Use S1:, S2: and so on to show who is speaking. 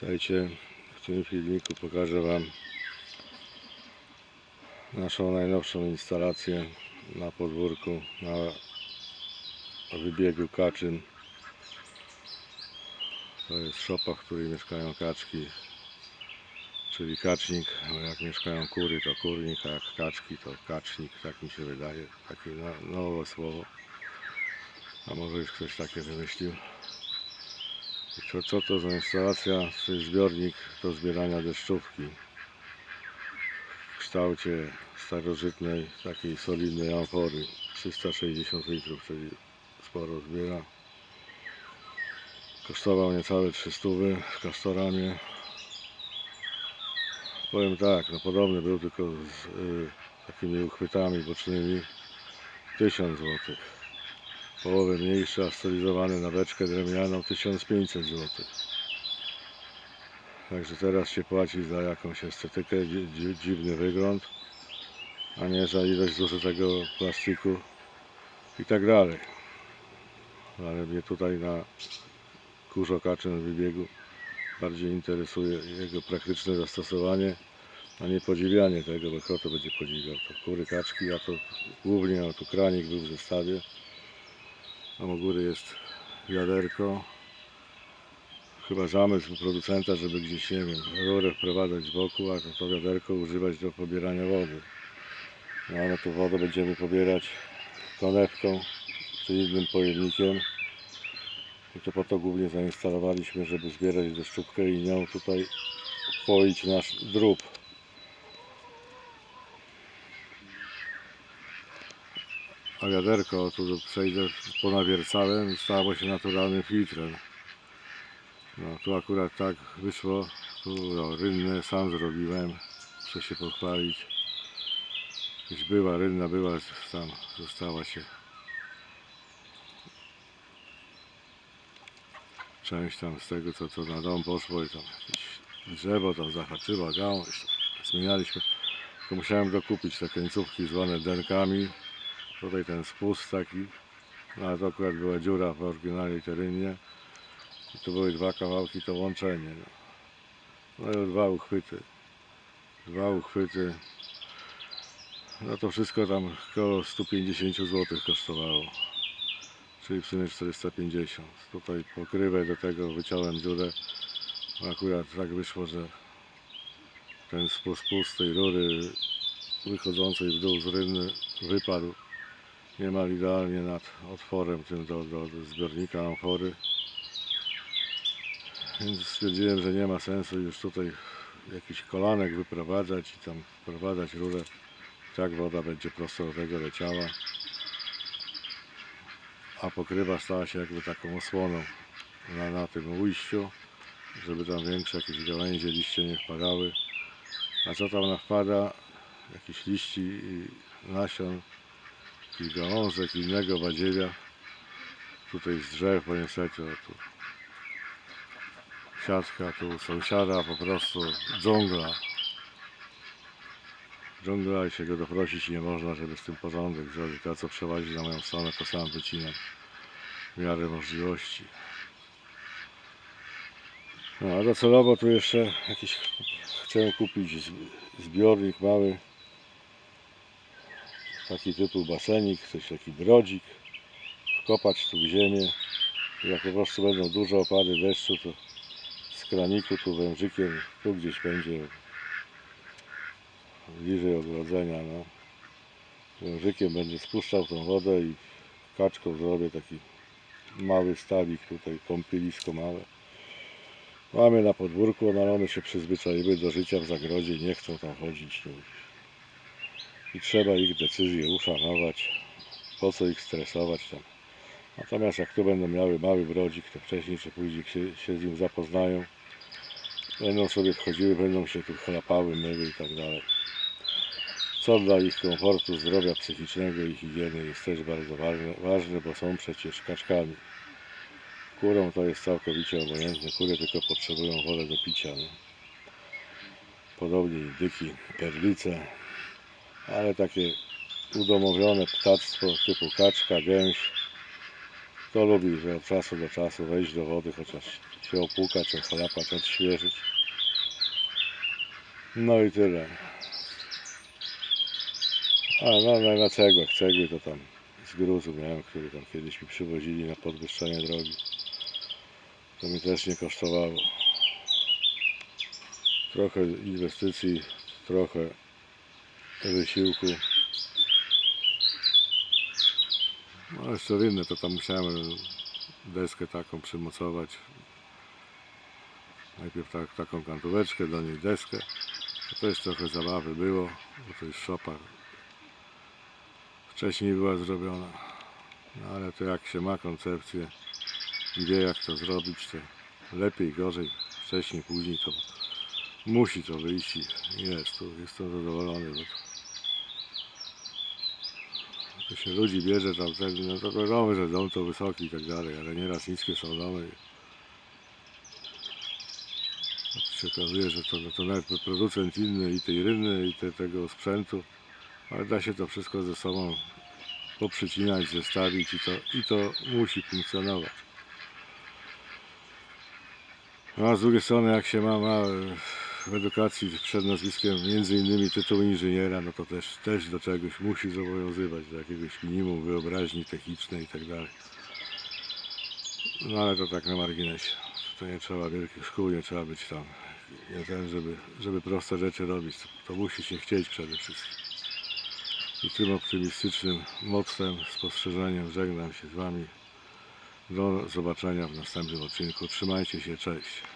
S1: Witajcie. W tym filmiku pokażę Wam naszą najnowszą instalację na podwórku na wybiegu kaczyn. To jest szopa, w której mieszkają kaczki, czyli kacznik. Jak mieszkają kury, to kurnik, a jak kaczki, to kacznik. Tak mi się wydaje. Takie no- nowe słowo. A może już ktoś takie wymyślił. Co, to za instalacja? Jest zbiornik do zbierania deszczówki w kształcie starożytnej, takiej solidnej amfory. 360 litrów, czyli sporo zbiera. Kosztował niecałe 300 w Castoramie. Powiem tak, no podobny był tylko z y, takimi uchwytami bocznymi 1000 zł. Połowę mniejszy, a stylizowany na beczkę drewnianą 1500 zł. Także teraz się płaci za jakąś estetykę, dzi- dzi- dziwny wygląd, a nie za ilość zużytego plastiku i tak dalej. Ale mnie tutaj na kurzokaczym wybiegu bardziej interesuje jego praktyczne zastosowanie, a nie podziwianie tego, bo kto to będzie podziwiał. To kury, kaczki, a to głównie o, tu kranik był w zestawie. Tam u góry jest wiaderko. Chyba zamysł producenta, żeby gdzieś, nie wiem, rurę wprowadzać z boku, a to, to wiaderko używać do pobierania wody. No ale tu wodę będziemy pobierać konewką czy innym pojemnikiem. I to po to głównie zainstalowaliśmy, żeby zbierać deszczówkę i nią tutaj poić nasz drób. A wiaderko, tu przejdę, ponawiercałem stało się naturalnym filtrem. No tu akurat tak wyszło, tu no, sam zrobiłem, muszę się pochwalić. Już była, rynna była, tam została się część tam z tego co, co na dom poszło i tam jakieś drzewo tam zahaczyła, gałąź, zmienialiśmy. Tylko musiałem dokupić te końcówki zwane denkami. Tutaj ten spust taki, no ale to akurat była dziura w oryginalnej terynie. I tu były dwa kawałki, to łączenie. No, no i dwa uchwyty. Dwa uchwyty. No to wszystko tam około 150 zł kosztowało. Czyli w sumie 450. Tutaj pokrywę do tego wyciąłem dziurę. Akurat tak wyszło, że ten spust spust tej rury wychodzącej w dół z rynny wypadł niemal idealnie nad otworem tym do, do, do zbiornika amfory. Więc stwierdziłem, że nie ma sensu już tutaj jakiś kolanek wyprowadzać i tam wprowadzać rurę. Tak woda będzie prosto do tego leciała. A pokrywa stała się jakby taką osłoną na, na tym ujściu, żeby tam większe jakieś gałęzie, liście nie wpadały. A co tam wpada? Jakieś liści i nasion i gałązek, innego badziewia. Tutaj z drzew, bo niestety tu siatka, tu sąsiada po prostu dżungla. Dżungla i się go doprosić nie można, żeby z tym porządek zrobić. To co przełazi na moją stronę, to sam wycinam w miarę możliwości. No a docelowo tu jeszcze jakiś chcę kupić zb- zbiornik mały taki typu basenik, coś taki brodzik, wkopać tu w ziemię. Jak po prostu będą duże opady deszczu, to z kraniku tu wężykiem, tu gdzieś będzie bliżej ogrodzenia, no. Wężykiem będę spuszczał tą wodę i kaczką zrobię taki mały stawik tutaj, kąpielisko małe. Mamy na podwórku, no one się przyzwyczaiły do życia w zagrodzie, nie chcą tam chodzić. No i trzeba ich decyzje uszanować. Po co ich stresować tam. Natomiast jak tu będą miały mały brodzik, to wcześniej czy później się, się z nim zapoznają. Będą sobie wchodziły, będą się tu chlapały, myły i tak dalej. Co dla ich komfortu, zdrowia psychicznego i higieny jest też bardzo ważne, ważne bo są przecież kaczkami. Kurą to jest całkowicie obojętne, kury tylko potrzebują wodę do picia. Nie? Podobnie indyki, perlice, ale takie udomowione ptactwo typu kaczka, gęś, Kto lubi, że od czasu do czasu wejść do wody, chociaż się opłukać, ochlapać, odświeżyć. No i tyle. A no, no na cegłach, cegły to tam z gruzu miałem, który tam kiedyś mi przywozili na podwyższenie drogi. To mi też nie kosztowało. Trochę inwestycji, trochę wysiłku. No jeszcze inne to tam musiałem deskę taką przymocować. Najpierw tak, taką kantóweczkę, do niej deskę. To też trochę zabawy było, bo to już szopa wcześniej była zrobiona. No ale to jak się ma koncepcję i wie jak to zrobić, to lepiej, gorzej, wcześniej, później to musi to wyjść i jest, tu jestem zadowolony, bo to, to się ludzi bierze tam, wtedy, no to wiadomo, że dom to wysoki i tak dalej, ale nieraz niskie są domy. Tu się okazuje, że to, no to nawet producent inny i tej ryny i te, tego sprzętu, ale da się to wszystko ze sobą poprzycinać, zestawić i to, i to musi funkcjonować. No a z drugiej strony jak się ma, ma w edukacji przed nazwiskiem między innymi tytuł inżyniera, no to też, też do czegoś musi zobowiązywać, do jakiegoś minimum wyobraźni technicznej i tak. No ale to tak na marginesie. To nie trzeba wielkich szkół, nie trzeba być tam. Nie ten, żeby, żeby proste rzeczy robić. To, to musi się chcieć przede wszystkim. I tym optymistycznym mottem, spostrzeżeniem żegnam się z Wami. Do zobaczenia w następnym odcinku. Trzymajcie się, cześć.